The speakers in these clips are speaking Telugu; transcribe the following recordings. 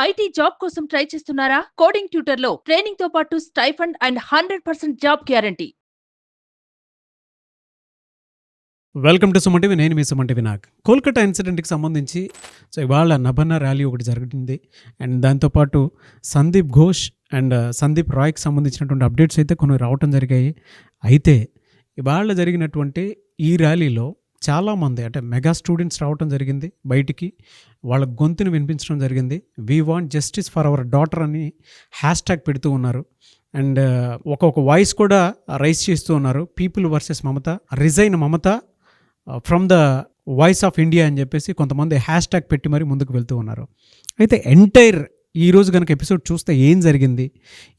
ఐటీ జాబ్ కోసం ట్రై చేస్తున్నారా? కోడింగ్ ట్యూటర్లో ట్రైనింగ్తో పాటు stipend and hundred percent job guarantee. Welcome to సుమంటివి నేను మీ సుమంటి వినాక్ కోల్కతా ఇన్సిడెంట్కి సంబంధించి సో ఇవాళ నభన్న ర్యాలీ ఒకటి జరిగింది అండ్ దాంతోపాటు సందీప్ ఘోష్ అండ్ uh, సందీప్ రాయ్కి సంబంధించినటువంటి అప్డేట్స్ అయితే కొన్ని రావటం జరిగాయి. అయితే ఇవాళ జరిగినటువంటి ఈ ర్యాలీలో చాలామంది అంటే మెగా స్టూడెంట్స్ రావటం జరిగింది బయటికి. వాళ్ళ గొంతుని వినిపించడం జరిగింది. We want justice for our daughter అని హ్యాష్ ట్యాగ్ పెడుతూ ఉన్నారు. అండ్ ఒక్కొక్క వాయిస్ కూడా రైస్ చేస్తూ ఉన్నారు. People versus Mamata resign Mamata from the voice of India అని చెప్పేసి కొంతమంది హ్యాష్ ట్యాగ్ పెట్టి మరీ ముందుకు వెళ్తూ ఉన్నారు. అయితే ఎంటైర్ ఈ రోజు కనుక ఎపిసోడ్ చూస్తే ఏం జరిగింది?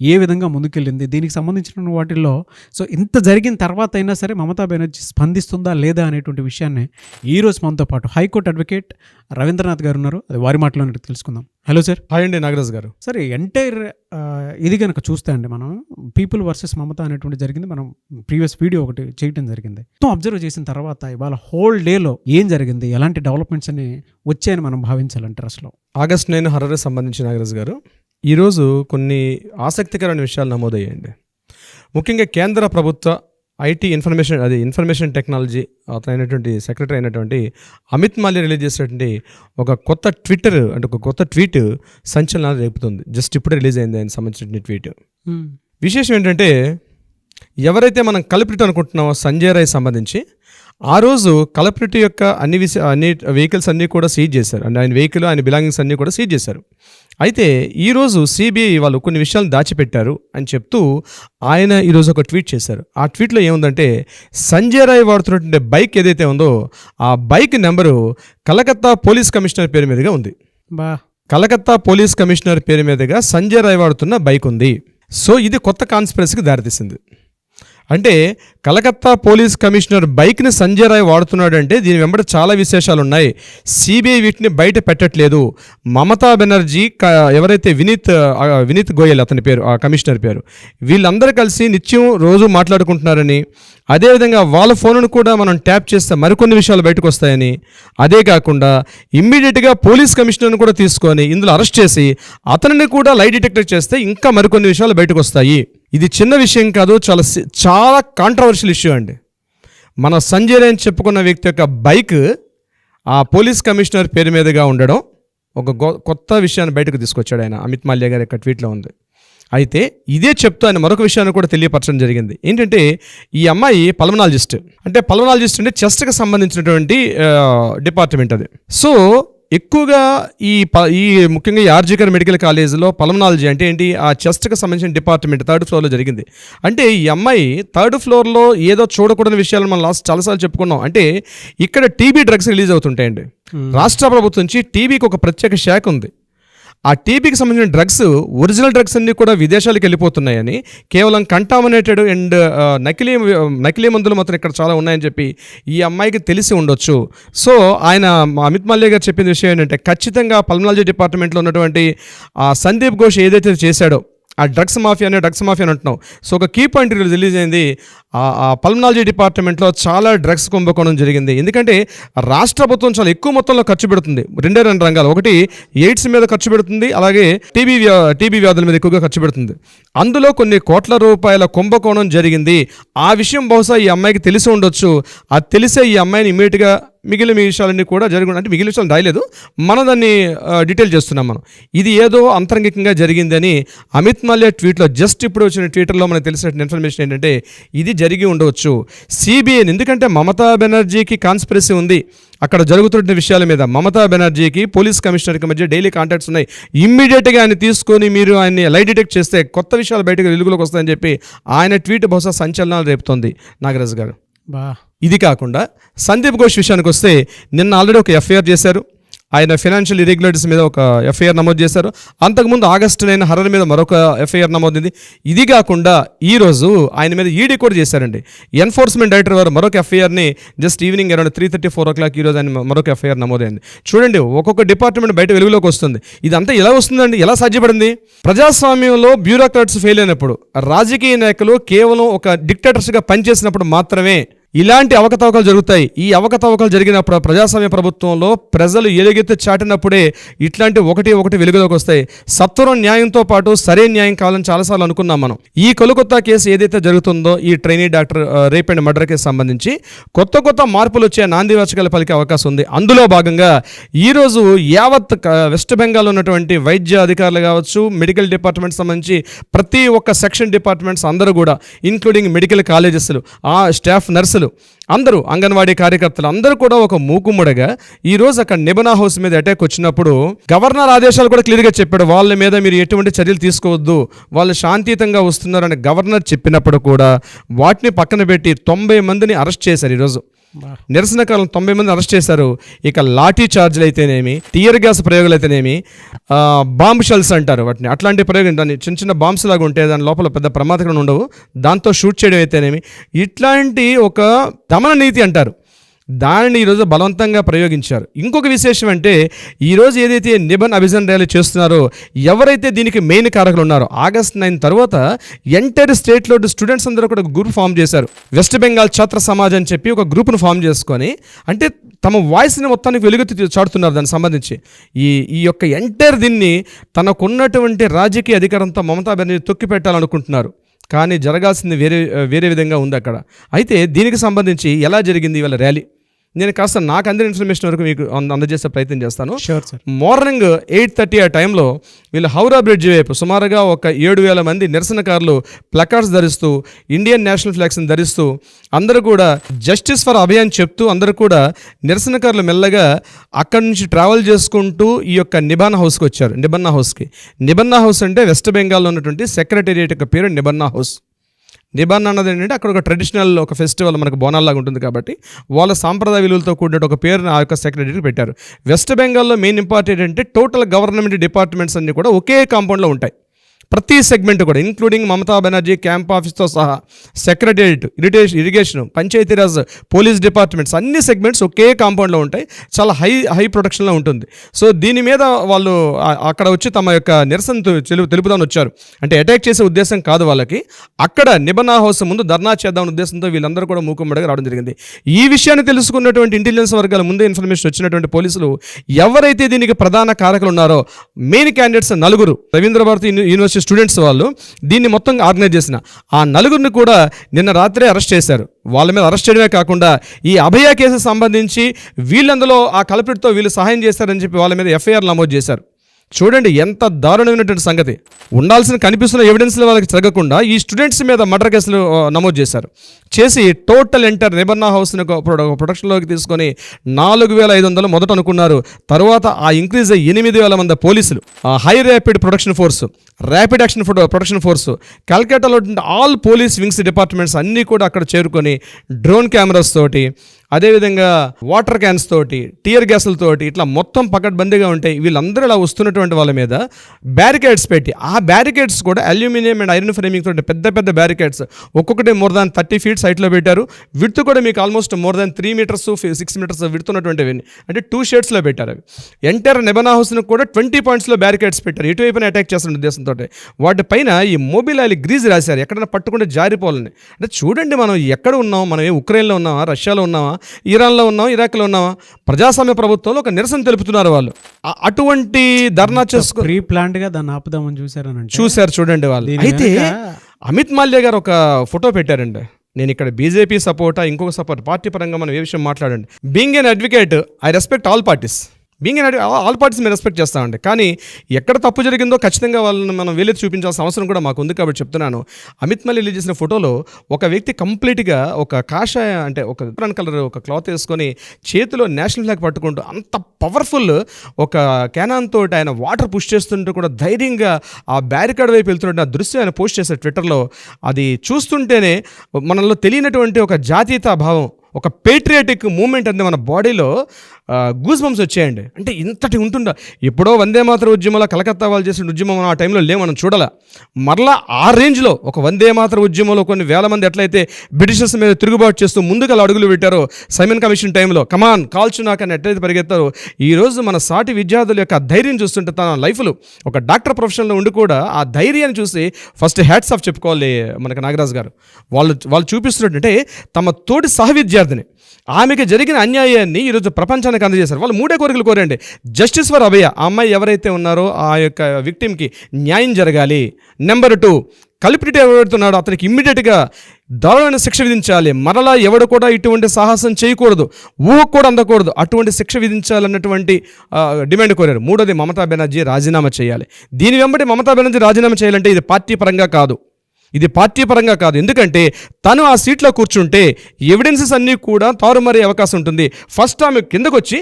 ఏ విధంగా ముందుకెళ్ళింది? దీనికి సంబంధించిన వాటిల్లో సో ఇంత జరిగిన తర్వాత అయినా సరే మమతా బెనర్జీ స్పందిస్తుందా లేదా అనేటువంటి విషయాన్ని ఈ రోజు మనతో పాటు హైకోర్టు అడ్వకేట్ రవీంద్రనాథ్ గారు ఉన్నారు. అది వారి మాటలో తెలుసుకుందాం. Hello sir. హాయ్ అండి నాగరాజ్ గారు. సరే ఎంటైర్ ఇది కనుక చూస్తే అండి మనం పీపుల్ వర్సెస్ మమత అనేటువంటి జరిగింది. మనం ప్రీవియస్ వీడియో ఒకటి చేయటం జరిగింది. మొత్తం అబ్జర్వ్ చేసిన తర్వాత ఇవాళ హోల్ డేలో ఏం జరిగింది? ఎలాంటి డెవలప్మెంట్స్ అని వచ్చాయని మనం భావించాలంటారు అసలు ఆగస్ట్ నైన్ హర్రర్ సంబంధించి నాగరాజ్ గారు ఈరోజు కొన్ని ఆసక్తికరమైన విషయాలు నమోదయ్యాయండి. ముఖ్యంగా కేంద్ర ప్రభుత్వ ఐటీ ఇన్ఫర్మేషన్ అది ఇన్ఫర్మేషన్ టెక్నాలజీ అతను అయినటువంటి సెక్రటరీ అయినటువంటి అమిత్ మాల్యా రిలీజ్ చేసినటువంటి ఒక కొత్త ట్విట్టర్ అంటే ఒక కొత్త ట్వీట్ సంచలనాలు రేపుతుంది. జస్ట్ ఇప్పుడే రిలీజ్ అయింది ఆయన సంబంధించిన ట్వీట్. విశేషం ఏంటంటే ఎవరైతే మనం కల్పిట్ అనుకుంటున్నామో సంజయ్ రాయ్ సంబంధించి ఆ రోజు కల్పిట్ యొక్క అన్ని విష అన్ని వెహికల్స్ అన్నీ కూడా సీజ్ చేశారు. అంటే ఆయన వెహికల్ ఆయన బిలాంగింగ్స్ అన్నీ కూడా సీజ్ చేశారు. అయితే ఈరోజు సిబిఐ వాళ్ళు కొన్ని విషయాలు దాచిపెట్టారు అని చెప్తూ ఆయన ఈరోజు ఒక ట్వీట్ చేశారు. ఆ ట్వీట్లో ఏముందంటే సంజయ్ రాయ్ వాడుతున్నటువంటి బైక్ ఏదైతే ఉందో ఆ bike number Calcutta police commissioner పేరు మీదుగా ఉంది. బా. కలకత్తా పోలీస్ కమిషనర్ పేరు మీదుగా సంజయ్ రాయ్ వాడుతున్న బైక్ ఉంది. సో ఇది కొత్త కాన్స్పిరసీకి దారితీసింది. అంటే కలకత్తా పోలీస్ కమిషనర్ బైక్ని సంజయ్ రాయ్ వాడుతున్నాడంటే దీని వెంబడి చాలా విశేషాలు ఉన్నాయి సిబిఐ వీటిని బయట పెట్టట్లేదు. మమతా బెనర్జీ క- ఎవరైతే వినీత్ వినీత్ గోయల్ అతని పేరు ఆ కమిషనర్ పేరు వీళ్ళందరూ కలిసి నిత్యం రోజు మాట్లాడుకుంటున్నారని అదేవిధంగా వాళ్ళ ఫోన్ను కూడా మనం ట్యాప్ చేస్తే మరికొన్ని విషయాలు బయటకు వస్తాయని అదే కాకుండా ఇమ్మీడియట్గా పోలీస్ కమిషనర్ను కూడా తీసుకొని ఇందులో అరెస్ట్ చేసి అతనిని కూడా లై డిటెక్టర్ చేస్తే ఇంకా మరికొన్ని విషయాలు బయటకు వస్తాయి ఇది చిన్న విషయం కాదు చాలా చాలా కాంట్రవర్షియల్ ఇష్యూ అండి. మన సంజయ్ అని చెప్పుకున్న వ్యక్తి యొక్క బైక్ ఆ పోలీస్ కమిషనర్ పేరు మీదుగా ఉండడం ఒక గొ- కొత్త విషయాన్ని బయటకు తీసుకొచ్చాడు ఆయన. అమిత్ మాల్యా గారి యొక్క ట్వీట్లో ఉంది. అయితే ఇదే చెప్తూ ఆయన మరొక విషయాన్ని కూడా తెలియపరచడం జరిగింది. ఏంటంటే ఈ అమ్మాయి పల్మనాలజిస్ట్. అంటే పల్మనాలజిస్ట్ అంటే చెస్ట్కి సంబంధించినటువంటి డిపార్ట్మెంట్ అది. సో ఎక్కువగా ఈ ప ఈ ముఖ్యంగా ఈ ఆర్జికర్ మెడికల్ కాలేజీలో పల్మనాలజీ అంటే ఏంటి? ఆ చెస్ట్కి సంబంధించిన డిపార్ట్మెంట్ థర్డ్ ఫ్లోర్లో జరిగింది. అంటే ఈ అమ్మాయి థర్డ్ ఫ్లోర్లో ఏదో చూడకూడని విషయాలు మనం లాస్ట్ చాలాసార్లు చెప్పుకున్నాం. అంటే ఇక్కడ టీబీ డ్రగ్స్ రిలీజ్ అవుతుంటాయండి. రాష్ట్ర ప్రభుత్వం నుంచి టీబీకి ఒక ప్రత్యేక శాఖ ఉంది. ఆ టీబీకి సంబంధించిన డ్రగ్స్ ఒరిజినల్ డ్రగ్స్ అన్నీ కూడా విదేశాలకు వెళ్ళిపోతున్నాయని కేవలం కంటామినేటెడ్ అండ్ uh, నకిలీ నకిలీ మందులు మాత్రం ఇక్కడ చాలా ఉన్నాయని చెప్పి ఈ అమ్మాయికి తెలిసి ఉండొచ్చు. సో ఆయన మా అమిత్ మల్య గారు చెప్పిన విషయం ఏంటంటే ఖచ్చితంగా పల్మనాలజీ డిపార్ట్మెంట్లో ఉన్నటువంటి ఆ సందీప్ ఘోష్ ఏదైతే చేశాడో ఆ డ్రగ్స్ మాఫియా అనే డ్రగ్స్ మాఫియా అని అంటున్నాం. సో ఒక కీ పాయింట్ రిలీజ్ అయింది. పల్మనాలజీ డిపార్ట్మెంట్లో చాలా డ్రగ్స్ కుంభకోణం జరిగింది. ఎందుకంటే రాష్ట్ర ప్రభుత్వం చాలా ఎక్కువ మొత్తంలో ఖర్చు పెడుతుంది. రెండే రెండు రంగాలు. ఒకటి ఎయిడ్స్ మీద ఖర్చు పెడుతుంది. అలాగే టీబీ టీబీ వ్యాధుల మీద ఎక్కువగా ఖర్చు పెడుతుంది. అందులో కొన్ని కోట్ల రూపాయల కుంభకోణం జరిగింది. ఆ విషయం బహుశా ఈ అమ్మాయికి తెలిసి ఉండొచ్చు. అది తెలిసే ఈ అమ్మాయిని ఇమీడియట్గా మిగిలిన విషయాలన్నీ కూడా జరిగి అంటే మిగిలిన విషయాలు రాయలేదు. మనం దాన్ని డీటెయిల్ చేస్తున్నాం మనం. ఇది ఏదో అంతరంగికంగా జరిగిందని అమిత్ మల్య ట్వీట్లో జస్ట్ ఇప్పుడు వచ్చిన ట్విట్టర్లో మనకు తెలిసిన ఇన్ఫర్మేషన్ ఏంటంటే ఇది జరిగి ఉండవచ్చు. సిబిఐని ఎందుకంటే మమతా బెనర్జీకి కాన్స్పిరసీ ఉంది. అక్కడ జరుగుతున్న విషయాల మీద మమతా బెనర్జీకి పోలీస్ కమిషనర్కి మధ్య డైలీ కాంటాక్ట్స్ ఉన్నాయి. ఇమ్మీడియట్గా ఆయన తీసుకొని మీరు ఆయన్ని లై డిటెక్ట్ చేస్తే కొత్త విషయాలు బయటకు వెలుగులోకి వస్తాయని చెప్పి ఆయన ట్వీట్ బహుశా సంచలనాలు రేపుతోంది. నాగరాజు గారు. బా. ఇది కాకుండా సందీప్ ఘోష్ విషయానికి వస్తే నిన్న ఆల్రెడీ ఒక ఎఫ్ఐఆర్ చేశారు. ఆయన ఫినాన్షియల్ ఇరెగ్యులేటర్స్ మీద ఒక ఎఫ్ఐఆర్ నమోదు చేశారు. అంతకుముందు ఆగస్టు నైన్ హరర్ మీద మరొక ఎఫ్ఐఆర్ నమోదైంది ఇది కాకుండా ఈరోజు ఆయన మీద ఈడీ కూడా చేశారండి. ఎన్ఫోర్స్మెంట్ డైరెక్టర్ వారు మరొక ఎఫ్ఐఆర్ని just evening around three thirty four o'clock ఈరోజు ఆయన మరొక ఎఫ్ఐఆర్ నమోదైంది. చూడండి ఒక్కొక్క డిపార్ట్మెంట్ బయట వెలుగులోకి వస్తుంది. ఇదంతా ఎలా వస్తుందండి? ఎలా సాధ్యపడింది? ప్రజాస్వామ్యంలో బ్యూరోక్రాట్స్ ఫెయిల్ అయినప్పుడు రాజకీయ నాయకులు కేవలం ఒక డిక్టేటర్స్గా పనిచేసినప్పుడు మాత్రమే ఇలాంటి అవకతవకలు జరుగుతాయి. ఈ అవకతవకలు జరిగినప్పుడు ప్రజాస్వామ్య ప్రభుత్వంలో ప్రజలు ఎలుగెత్తి చాటినప్పుడే ఇట్లాంటి ఒకటి ఒకటి వెలుగులోకి వస్తాయి. సత్వరం న్యాయంతో పాటు సరైన న్యాయం కావాలని చాలాసార్లు అనుకున్నాం మనం. ఈ కొలకొత్త కేసు ఏదైతే జరుగుతుందో ఈ trainee doctor rape and murder case సంబంధించి కొత్త కొత్త మార్పులు వచ్చే నాందివాచకాలు పలికే అవకాశం ఉంది. అందులో భాగంగా ఈరోజు యావత్ వెస్ట్ బెంగాల్ ఉన్నటువంటి వైద్య అధికారులు కావచ్చు మెడికల్ డిపార్ట్మెంట్ సంబంధించి ప్రతి ఒక్క సెక్షన్ డిపార్ట్మెంట్స్ అందరూ కూడా ఇంక్లూడింగ్ మెడికల్ కాలేజెస్లు ఆ స్టాఫ్ నర్సులు అందరూ అంగన్వాడీ కార్యకర్తలు అందరూ కూడా ఒక మూకుమ్మడిగా ఈ రోజు అక్కడ నిబనా హౌస్ మీద అటాక్ వచ్చినప్పుడు గవర్నర్ ఆదేశాలు కూడా క్లియర్గా చెప్పాడు. వాళ్ళ మీద మీరు ఎటువంటి చర్యలు తీసుకోవద్దు. వాళ్ళు శాంతియుతంగా వస్తున్నారని గవర్నర్ చెప్పినప్పుడు కూడా వాటిని పక్కన పెట్టి తొంభై మందిని అరెస్ట్ చేశారు ఈరోజు. నిరసనకారులను తొంభై మంది అరెస్ట్ చేశారు. ఇక లాఠీ చార్జ్లు అయితేనేమి టియర్ గ్యాస్ ప్రయోగాలు అయితేనేమి బాంబ్ షెల్స్ అంటారు వాటిని. అట్లాంటి ప్రయోగం దాన్ని చిన్న చిన్న బాంబ్స్ లాగా ఉంటే దాని లోపల పెద్ద ప్రమాదకరం ఉండవు. దాంతో షూట్ చేయడం అయితేనేమి. ఇట్లాంటి ఒక దమన నీతి అంటారు. దానిని ఈరోజు బలవంతంగా ప్రయోగించారు. ఇంకొక విశేషం అంటే ఈరోజు ఏదైతే నిబన్ అభిజన్ ర్యాలీ చేస్తున్నారో ఎవరైతే దీనికి మెయిన్ కారకులు ఉన్నారో ఆగస్ట్ నైన్ తర్వాత ఎంటైర్ స్టేట్లో స్టూడెంట్స్ అందరూ కూడా గ్రూప్ ఫామ్ చేశారు. వెస్ట్ బెంగాల్ ఛాత్ర సమాజ్ అని చెప్పి ఒక గ్రూప్ను ఫామ్ చేసుకొని అంటే తమ వాయిస్ని మొత్తానికి వెలుగెత్తి చాటుతున్నారు దానికి సంబంధించి. ఈ ఈ యొక్క ఎంటైర్ దీన్ని తనకున్నటువంటి రాజకీయ అధికారంతో మమతా బెనర్జీ తొక్కి పెట్టాలనుకుంటున్నారు. కానీ జరగాల్సింది వేరే వేరే విధంగా ఉంది అక్కడ. అయితే దీనికి సంబంధించి ఎలా జరిగింది ఇవాళ ర్యాలీ? నేను కాస్త నాకు అందిన ఇన్ఫర్మేషన్ వరకు మీకు అంద- అందజేసే ప్రయత్నం చేస్తాను. Sure sir morning eight thirty ఆ టైంలో వీళ్ళు హౌరా బ్రిడ్జ్ వైపు సుమారుగా ఒక ఏడు వేల మంది నిరసనకారులు ప్లకార్డ్స్ ధరిస్తూ ఇండియన్ నేషనల్ ఫ్లాగ్స్ని ధరిస్తూ అందరూ కూడా జస్టిస్ ఫర్ అభియాన్ చెప్తూ అందరూ కూడా నిరసనకారులు మెల్లగా అక్కడి నుంచి ట్రావెల్ చేసుకుంటూ ఈ యొక్క నిబానా హౌస్కి వచ్చారు. నిబన్నా హౌస్కి. నిబన్నా హౌస్ అంటే వెస్ట్ బెంగాల్లో ఉన్నటువంటి సెక్రటేరియట్ యొక్క పేరు నిబన్నా హౌస్. నిబాన్ అన్నది ఏంటంటే అక్కడ ఒక ట్రెడిషనల్ ఒక ఫెస్టివల్ మనకు బోనాల్లాగా ఉంటుంది కాబట్టి వాళ్ళ సాంప్రదాయ విలువలతో కూడిన ఒక పేరుని ఆ యొక్క సెక్రటరీకి పెట్టారు. వెస్ట్ బెంగాల్లో మెయిన్ ఇంపార్టెంట్ అంటే టోటల్ గవర్నమెంట్ డిపార్ట్మెంట్స్ అన్నీ కూడా ఒకే కాంపౌండ్లో ఉంటాయి. ప్రతి సెగ్మెంట్ కూడా ఇంక్లూడింగ్ మమతా బెనర్జీ క్యాంప్ ఆఫీస్తో సహా secretariat irritation irrigation Panchayati Raj police departments అన్ని సెగ్మెంట్స్ ఒకే కాంపౌండ్లో ఉంటాయి చాలా హై హై ప్రొటెక్షన్లో ఉంటుంది. సో దీని మీద వాళ్ళు అక్కడ వచ్చి తమ యొక్క నిరసన తెలు- తెలుపుదామని వచ్చారు. అంటే అటాక్ చేసే ఉద్దేశం కాదు వాళ్ళకి. అక్కడ నిబంధన హౌస్ ముందు ధర్నా చేద్దామని ఉద్దేశంతో వీళ్ళందరూ కూడా మూకుమ్మడిగా రావడం జరిగింది. ఈ విషయాన్ని తెలుసుకున్నటువంటి ఇంటెలిజెన్స్ వర్గాల ముందే ఇన్ఫర్మేషన్ వచ్చినటువంటి పోలీసులు ఎవరైతే దీనికి ప్రధాన కారకులు ఉన్నారో మెయిన్ క్యాండిడేట్స్ నలుగురు. రవీంద్ర భారతి యూని- వచ్చే స్టూడెంట్స్ వాళ్ళు దీన్ని మొత్తం ఆర్గనైజ్ చేసిన. ఆ నలుగురిని కూడా నిన్న రాత్రే అరెస్ట్ చేశారు. వాళ్ళ మీద అరెస్ట్ చేయడమే కాకుండా ఈ అభయ కేసు సంబంధించి వీళ్ళందులో ఆ కల్పిట్తో వీళ్ళు సహాయం చేశారని చెప్పి వాళ్ళ మీద ఎఫ్ఐఆర్ నమోదు చేశారు. చూడండి ఎంత దారుణమైనటువంటి సంగతి. ఉండాల్సిన కనిపిస్తున్న ఎవిడెన్స్లు వాళ్ళకి తగ్గకుండా ఈ స్టూడెంట్స్ మీద మర్డర్ కేసులు నమోదు చేశారు. చేసి టోటల్ ఎంటర్ నిబన్నా హౌస్ని ఒక ప్రొడక్షన్లోకి తీసుకొని నాలుగు వేల ఐదు వందలు మొదట అనుకున్నారు. తర్వాత ఆ ఇంక్రీజ్ అయ్యి ఎనిమిది వేల మంది పోలీసులు. ఆ high rapid production force rapid action photo production force కల్కటాలో all police wings departments అన్నీ కూడా అక్కడ చేరుకొని డ్రోన్ కెమెరాస్ తోటి అదేవిధంగా వాటర్ క్యాన్స్ తోటి టీయర్ గ్యాసులతోటి ఇట్లా మొత్తం పకడ్బందీగా ఉంటాయి వీళ్ళందరూ ఇలా వస్తున్నటువంటి వాళ్ళ మీద బ్యారికేడ్స్ పెట్టి ఆ బ్యారికేడ్స్ కూడా అల్యూమినియం అండ్ ఐరన్ ఫ్రేమింగ్ తోటి పెద్ద పెద్ద బ్యారికేడ్స్ ఒక్కొక్కటి మోర్ దాన్ థర్టీ ఫీట్స్ హైట్లో పెట్టారు. విడ్త్ కూడా మీకు almost more than three meters six meters విడుతున్నటువంటివి అంటే టూ షేడ్స్లో పెట్టారు అవి. ఎంటర్ నెబనా హౌస్ను కూడా ట్వంటీ పాయింట్స్లో బ్యారికేడ్స్ పెట్టారు. ఇటువైపున అటాక్ చేస్తున్న ఉద్దేశంతో వాటిపైన ఈ మొబైల్ ఆయిల్ గ్రీజ్ రాశారు. ఎక్కడైనా పట్టుకుంటే జారిపోవాలని. అంటే చూడండి మనం ఎక్కడ ఉన్నాం? మనం ఏ ఉక్రెయిన్లో ఉన్నామా? రష్యాలో ఉన్నామా? ఇరాన్లో ఉన్నామా ఇరాక్లో ఉన్నామా ప్రజాస్వామ్య ప్రభుత్వంలో ఒక నిరసన తెలుపుతున్నారు వాళ్ళు. అటువంటి ధర్నా చేసుకో ప్రీ ప్లాన్డ్గా దాన్ని ఆపుదామని చూసారని చూశారు చూడండి వాళ్ళు. అయితే అమిత్ మాల్యా గారు ఒక ఫోటో పెట్టారండి. నేను ఇక్కడ బీజేపీ సపోర్టా ఇంకొక సపోర్ట్ పార్టీ పరంగా మనం ఏ విషయం మాట్లాడండి. Being an advocate I respect all parties. Being an all parties మేము రెస్పెక్ట్ చేస్తామండి కానీ ఎక్కడ తప్పు జరిగిందో ఖచ్చితంగా వాళ్ళని మనం వేలెత్తి చూపించాల్సిన అవసరం కూడా మాకు ఉంది కాబట్టి చెప్తున్నాను. అమిత్ మల్లి రిలీజ్ చేసిన ఫోటోలో ఒక వ్యక్తి కంప్లీట్గా ఒక కాషాయ అంటే ఒక బ్రౌన్ కలర్ ఒక క్లాత్ వేసుకొని చేతిలో నేషనల్ ఫ్లాగ్ పట్టుకుంటూ అంత పవర్ఫుల్ ఒక క్యానాన్ తోటి ఆయన వాటర్ పుష్ చేస్తుంటే కూడా ధైర్యంగా ఆ బ్యారికాడ్ వైపు వెళ్తున్నట్టు ఆ దృశ్యం ఆయన పోస్ట్ చేశారు ట్విట్టర్లో. అది చూస్తుంటేనే మనలో తెలియనటువంటి ఒక జాతీయతా భావం ఒక పేట్రియాటిక్ మూమెంట్ అనేది మన బాడీలో గూస్ బంప్స్ వచ్చాయండి. అంటే ఇంతటి ఉంటుందా? ఎప్పుడో వందే మాతర ఉద్యమంలో కలకత్తా వాళ్ళు చేసిన ఉద్యమం మనం ఆ టైంలో లేవు మనం చూడాల. మరలా ఆ రేంజ్లో ఒక వందే మాతర ఉద్యమంలో కొన్ని వేల మంది ఎట్లయితే బ్రిటిషర్స్ మీద తిరుగుబాటు చేస్తూ ముందుకు అలా అడుగులు పెట్టారో సైమన్ కమిషన్ టైంలో కమాన్ కాల్చు నాకు అని ఎట్లయితే పరిగెత్తారో ఈ రోజు మన సాటి విద్యార్థుల యొక్క ధైర్యం చూస్తుంటే తన లైఫ్లో ఒక డాక్టర్ ప్రొఫెషన్లో ఉండి కూడా ఆ ధైర్యాన్ని చూసి ఫస్ట్ హ్యాట్స్ ఆఫ్ చెప్పుకోవాలి మనకి నాగరాజు గారు. వాళ్ళు వాళ్ళు చూపిస్తున్నట్టు అంటే తమ తోటి సహ విద్యార్థిని. ఆమెకి జరిగిన అన్యాయాన్ని ఈరోజు ప్రపంచానికి అందజేశారు. వాళ్ళు మూడే కోరికలు కోరండి జస్టిస్ ఫర్ అభయ ఆ అమ్మాయి ఎవరైతే ఉన్నారో ఆ యొక్క విక్టిమ్కి న్యాయం జరగాలి. నెంబర్ టూ కల్పిట్ ఎవరెడుతున్నాడో అతనికి ఇమ్మీడియట్గా దారుణమైన శిక్ష విధించాలి. మరలా ఎవడు కూడా ఇటువంటి సాహసం చేయకూడదు. ఊహ కూడా అందకూడదు. అటువంటి శిక్ష విధించాలన్నటువంటి డిమాండ్ కోరారు. మూడోది మమతా బెనర్జీ రాజీనామా చేయాలి. దీని వెంబడి మమతా బెనర్జీ రాజీనామా చేయాలంటే ఇది పార్టీ పరంగా కాదు. ఇది పార్టీ పరంగా కాదు. ఎందుకంటే తను ఆ సీట్లో కూర్చుంటే ఎవిడెన్సెస్ అన్నీ కూడా తారుమారే అవకాశం ఉంటుంది. ఫస్ట్ ఆమె కిందకొచ్చి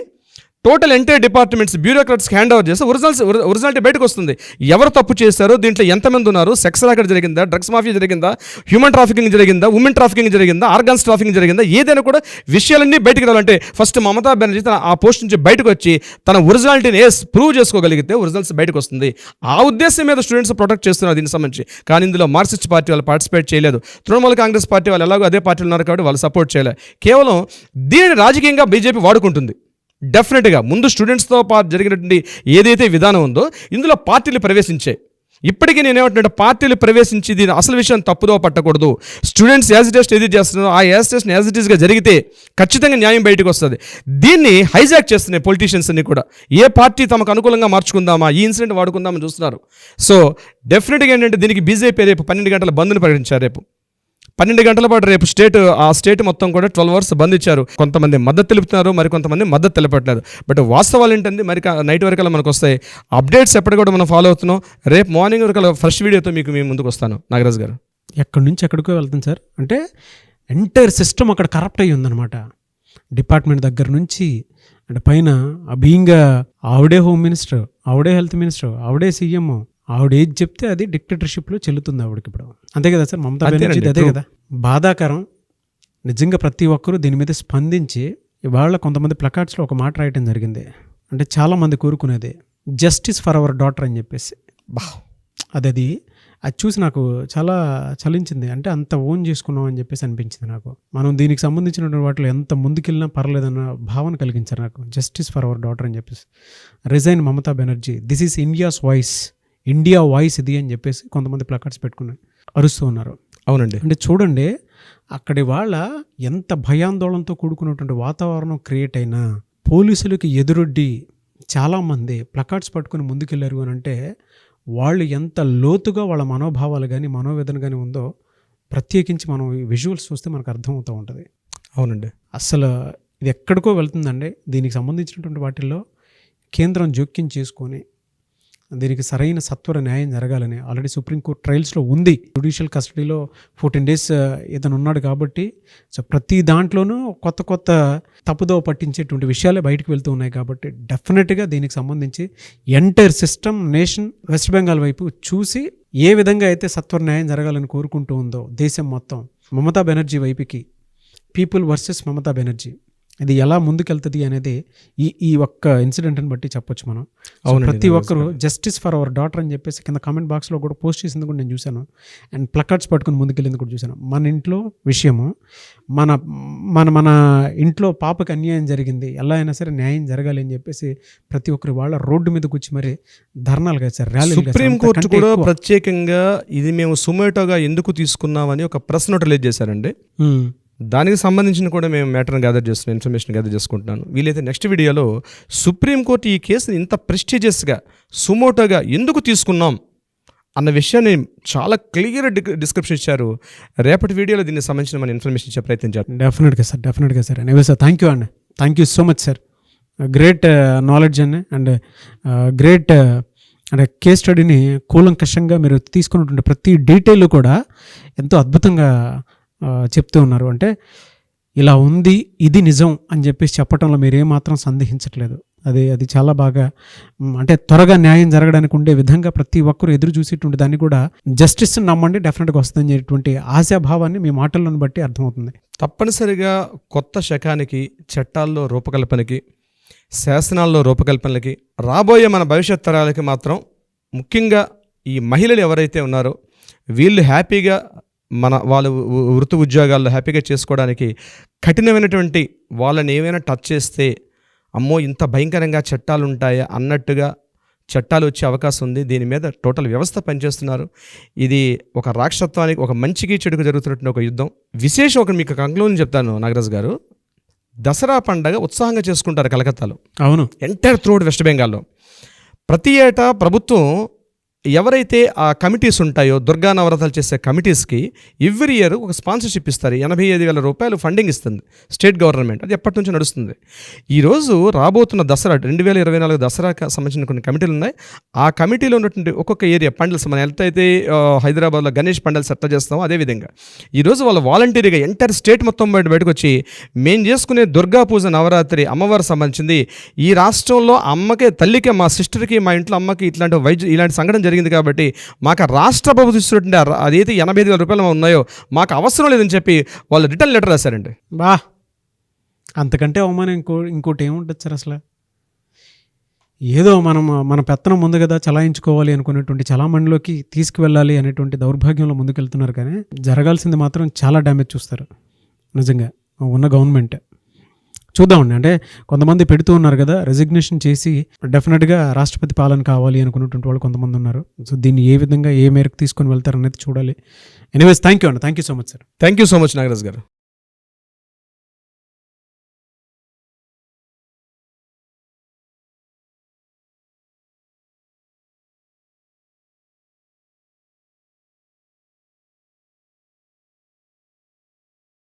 టోటల్ ఎంటైర్ డిపార్ట్మెంట్స్ బ్యూరోక్రాట్స్కి హ్యాండ్ ఓవర్ చేస్తే ఒరిజినల్స్ ఒరిజినాలిటీ బయటకు వస్తుంది. ఎవరు తప్పు చేశారో దీంట్లో ఎంతమంది ఉన్నారు? సెక్స్ రాకెట్ జరిగిందా? డ్రగ్స్ మాఫియా జరిగిందా? హ్యూమన్ ట్రాఫికింగ్ జరిగిందా? ఉమెన్ ట్రాఫికింగ్ జరిగిందా? ఆర్గాన్స్ ట్రాఫికింగ్ జరిగిందా? ఏదైనా కూడా విషయాలన్నీ బయటకు రావాలంటే ఫస్ట్ మమతా బెనర్జీ తన ఆ పోస్ట్ నుంచి బయటకు వచ్చి తన ఒరిజినాలిటీని ఎస్ ప్రూవ్ చేసుకోగలిగితే ఒరిజినల్స్ బయటకు వస్తుంది. ఆ ఉద్దేశం మీద స్టూడెంట్స్ ప్రొటెక్ట్ చేస్తున్నారు దీనికి సంబంధించి. కానీ ఇందులో మార్క్సిస్ట్ పార్టీ వాళ్ళు పార్టిసిపేట్ చేయలేదు. తృణమూల కాంగ్రెస్ పార్టీ వాళ్ళు ఎలాగో అదే పార్టీలు ఉన్నారు కాబట్టి వాళ్ళు సపోర్ట్ చేయలేదు కేవలం దీనిని రాజకీయంగా బీజేపీ వాడుకుంటుంది. డెఫినెట్గా ముందు స్టూడెంట్స్తో పాటు జరిగినటువంటి ఏదైతే విధానం ఉందో ఇందులో పార్టీలు ప్రవేశించాయి ఇప్పటికీ నేను ఏమంటున్నా పార్టీలు ప్రవేశించి దీని అసలు విషయం తప్పుదో పట్టకూడదు. స్టూడెంట్స్ యాజ్ టెస్ట్ ఏది చేస్తున్నారో. ఆ యాజ్ టెస్ట్ యాజ్ ఇట్ ఈస్గా జరిగితే ఖచ్చితంగా న్యాయం బయటకు వస్తుంది. దీన్ని హైజాక్ చేస్తున్నాయి పొలిటీషియన్స్ అన్ని కూడా. ఏ పార్టీ తమకు అనుకూలంగా మార్చుకుందామా? ఈ ఇన్సిడెంట్ వాడుకుందామని చూస్తున్నారు. సో డెఫినెట్గా ఏంటంటే దీనికి బీజేపీ రేపు పన్నెండు గంటల బంద్ను ప్రకటించారు రేపు. పన్నెండు గంటల పాటు రేపు స్టేట్ ఆ స్టేట్ మొత్తం కూడా ట్వెల్వ్ అవర్స్ బంద్ ఇచ్చారు. కొంతమంది మద్దతు తెలుపుతున్నారు మరి కొంతమంది మద్దతు తెలపట్లేదు. బట్ వాస్తవాలు ఏంటంటే మరి నైట్ వరకు మనకు వస్తాయి. అప్డేట్స్ ఎప్పటి కూడా మనం ఫాలో అవుతున్నాం. రేపు మార్నింగ్ వరకు ఫస్ట్ వీడియోతో మీకు మేము ముందుకు వస్తాను. నాగరాజ్ గారు. ఎక్కడి నుంచి ఎక్కడికో వెళ్తుంది సార్. అంటే ఎంటైర్ సిస్టమ్ అక్కడ కరప్ట్ అయ్యి ఉందన్నమాట. డిపార్ట్మెంట్ దగ్గర నుంచి అంటే పైన బీయింగ్ ఆవిడే హోమ్ మినిస్టర్ ఆవిడే హెల్త్ మినిస్టర్ ఆవిడే సీఎం ఆవిడ ఏది చెప్తే అది డిక్టేటర్షిప్లో చెల్లుతుంది ఆవిడకి ఇప్పుడు. అంతే కదా సార్? మమతా బెనర్జీ అదే. కదా? బాధాకరం. నిజంగా ప్రతి ఒక్కరూ దీని మీద స్పందించి ఇవాళ కొంతమంది ప్లకార్డ్స్లో ఒక మాట రాయటం జరిగింది. అంటే చాలామంది కోరుకునేది జస్టిస్ ఫర్ అవర్ డాటర్ అని చెప్పేసి. బా అది అది అది చూసి నాకు చాలా చలించింది. అంటే అంత ఓన్ చేసుకున్నాం అని చెప్పేసి అనిపించింది నాకు. మనం దీనికి సంబంధించిన వాటిలో ఎంత ముందుకెళ్ళినా పర్లేదన్న భావన కలిగించారు నాకు. జస్టిస్ ఫర్ అవర్ డాటర్ అని చెప్పేసి. Resign Mamata Banerjee this is India's voice. India voice ఇది అని చెప్పేసి కొంతమంది ప్లకార్డ్స్ పెట్టుకుని అరుస్తూ ఉన్నారు. అవునండి. అంటే చూడండి అక్కడి వాళ్ళ ఎంత భయాందోళనతో కూడుకున్నటువంటి వాతావరణం క్రియేట్ అయినా పోలీసులకి ఎదురొడ్డి చాలామంది ప్లకార్డ్స్ పట్టుకుని ముందుకెళ్ళారు అని అంటే వాళ్ళు ఎంత లోతుగా వాళ్ళ మనోభావాలు కానీ మనోవేదన కానీ ఉందో ప్రత్యేకించి మనం ఈ విజువల్స్ చూస్తే మనకు అర్థమవుతూ ఉంటుంది. అవునండి. అసలు ఇది ఎక్కడికో వెళ్తుందండి. దీనికి సంబంధించినటువంటి వాటిల్లో కేంద్రం జోక్యం చేసుకొని దీనికి సరైన సత్వర న్యాయం జరగాలని ఆల్రెడీ సుప్రీంకోర్టు ట్రయల్స్లో ఉంది. జుడిషియల్ కస్టడీలో ఫోర్టీన్ డేస్ ఇతను ఉన్నాడు కాబట్టి సో ప్రతి దాంట్లోనూ కొత్త కొత్త తప్పుదోవ పట్టించేటువంటి విషయాలే బయటకు వెళ్తూ ఉన్నాయి కాబట్టి డెఫినెట్గా దీనికి సంబంధించి entire system nation west Bengal వైపు చూసి ఏ విధంగా అయితే సత్వర న్యాయం జరగాలని కోరుకుంటూ ఉందో దేశం మొత్తం మమతా బెనర్జీ వైపుకి పీపుల్ వర్సెస్ మమతా బెనర్జీ. ఇది ఎలా ముందుకెళ్తుంది అనేది ఈ ఈ ఒక్క ఇన్సిడెంట్ని బట్టి చెప్పొచ్చు మనం సో అవునండి, ప్రతి ఒక్కరు జస్టిస్ ఫర్ అవర్ డాటర్ అని చెప్పేసి కింద కామెంట్ బాక్స్లో కూడా పోస్ట్ చేసింది కూడా నేను చూశాను అండ్ ప్లకార్డ్స్ పట్టుకుని ముందుకెళ్ళింది కూడా చూశాను మన ఇంట్లో విషయము మన మన మన ఇంట్లో పాపకి అన్యాయం జరిగింది ఎలా అయినా సరే న్యాయం జరగాలి అని చెప్పేసి ప్రతి ఒక్కరు వాళ్ళ రోడ్డు మీద కూర్చి మరి ధర్నాలు కాదు సార్ ర్యాలీలు కాదు సార్. సుప్రీం కోర్టు అంతకంటే కూడా. ప్రత్యేకంగా ఇది మేము సుమోటోగా ఎందుకు తీసుకున్నామని ఒక ప్రెస్ నోట్ రిలీజ్ చేశారండి ఉమ్. దానికి సంబంధించిన కూడా మేము మ్యాటర్ని గ్యాదర్ చేస్తున్నాం ఇన్ఫర్మేషన్ గ్యాదర్ చేసుకుంటున్నాను. వీలైతే నెక్స్ట్ వీడియోలో సుప్రీంకోర్టు ఈ కేసుని ఇంత ప్రెస్టీజియస్గా సుమోటోగా ఎందుకు తీసుకున్నాం అన్న విషయాన్ని చాలా క్లియర్ డిస్క్రిప్షన్ ఇచ్చారు. రేపటి వీడియోలో దీనికి సంబంధించిన మన ఇన్ఫర్మేషన్ ఇచ్చే ప్రయత్నం చేద్దాం. డెఫినెట్గా సార్ డెఫినెట్గా sir anyway sir thank you అండి thank you so much sir great knowledge అండి అండ్ గ్రేట్ అంటే కేస్ స్టడీని కూలంకషంగా మీరు తీసుకున్నటువంటి ప్రతి డీటెయిల్ కూడా ఎంతో అద్భుతంగా చెప్తూ ఉన్నారు. అంటే ఇలా ఉంది ఇది నిజం అని చెప్పేసి చెప్పడంలో మీరు ఏమాత్రం సందేహించట్లేదు. అది అది చాలా బాగా అంటే త్వరగా న్యాయం జరగడానికి ఉండే విధంగా ప్రతి ఒక్కరు ఎదురు చూసేటువంటి దాన్ని కూడా జస్టిస్ నమ్మండి డెఫినెట్గా వస్తుందని చెప్పేటువంటి ఆశాభావాన్ని మీ మాటలను బట్టి అర్థమవుతుంది. తప్పనిసరిగా కొత్త శకానికి చట్టాల్లో రూపకల్పనకి శాసనాల్లో రూపకల్పనలకి రాబోయే మన భవిష్యత్ తరాలకి మాత్రం ముఖ్యంగా ఈ మహిళలు ఎవరైతే ఉన్నారో వీళ్ళు హ్యాపీగా మన వాళ్ళ వృత్తి ఉద్యోగాల్లో హ్యాపీగా చేసుకోవడానికి కఠినమైనటువంటి వాళ్ళని ఏమైనా టచ్ చేస్తే అమ్మో ఇంత భయంకరంగా చట్టాలు ఉంటాయా అన్నట్టుగా చట్టాలు వచ్చే అవకాశం ఉంది. దీని మీద టోటల్ వ్యవస్థ పనిచేస్తున్నారు. ఇది ఒక రాక్షసత్వానికి ఒక మంచికి చెడుకు జరుగుతున్నటువంటి ఒక యుద్ధం. విశేషం ఒక మీకు కంక్లూజన్ చెప్తాను నాగరాజు గారు. దసరా పండగ ఉత్సాహంగా చేసుకుంటారు కలకత్తాలో. అవును. ఎంటైర్ త్రూడ్ వెస్ట్ బెంగాల్లో ప్రతి ఏటా ప్రభుత్వం ఎవరైతే ఆ కమిటీస్ ఉంటాయో దుర్గా నవరతలు చేసే కమిటీస్కి ఎవ్రీ ఇయర్ ఒక స్పాన్సర్షిప్ ఇస్తారు. ఎనభై ఐదు వేల రూపాయలు ఫండింగ్ ఇస్తుంది స్టేట్ గవర్నమెంట్. అది ఎప్పటి నుంచి నడుస్తుంది. ఈరోజు రాబోతున్న దసరా రెండు వేల ఇరవై నాలుగు దసరాకి సంబంధించిన కొన్ని కమిటీలు ఉన్నాయి. ఆ కమిటీలో ఉన్నటువంటి ఒక్కొక్క ఏరియా పండల్స్ మనం ఎంత అయితే హైదరాబాద్లో గణేష్ పండల్స్ ఎట్లా చేస్తామో అదేవిధంగా ఈరోజు వాళ్ళు వాలంటీర్గా ఎంటైర్ స్టేట్ మొత్తం బయట బయటకు వచ్చి మేము చేసుకునే దుర్గా పూజ నవరాత్రి అమ్మవారు సంబంధించింది. ఈ రాష్ట్రంలో అమ్మకే తల్లికి మా సిస్టర్కి మా ఇంట్లో అమ్మకి ఇట్లాంటి వైద్య ఇలాంటి సంఘటన జరిగింది కాబట్టి మాకు ఆ రాష్ట్ర ప్రభుత్వం ఇస్తున్నటువంటి అదైతే ఎనభై ఐదు వేల రూపాయలు ఉన్నాయో మాకు అవసరం లేదని చెప్పి వాళ్ళు రిటర్న్ లెటర్ రాశారండి. బా అంతకంటే అవమానం ఇంకో ఇంకోటి ఏముంటుంది సార్ అసలు? ఏదో మనం మన పెత్తనం ముందు కదా చలాయించుకోవాలి అనుకునేటువంటి చలామణిలోకి తీసుకువెళ్ళాలి అనేటువంటి దౌర్భాగ్యంలో ముందుకెళ్తున్నారు కానీ జరగాల్సింది మాత్రం చాలా డ్యామేజ్ చూస్తారు. నిజంగా ఉన్న గవర్నమెంట్. చూద్దామండి. అంటే కొంతమంది పెడుతూ ఉన్నారు కదా రెసిగ్నేషన్ చేసి డెఫినెట్గా రాష్ట్రపతి పాలన కావాలి అనుకున్నటువంటి వాళ్ళు కొంతమంది ఉన్నారు. సో దీన్ని ఏ విధంగా ఏ మేరకు తీసుకొని వెళ్తారనేది చూడాలి. ఎనీవేస్ థ్యాంక్ యూ అండి. Thank you so much sir thank you so much Nagaraj garu.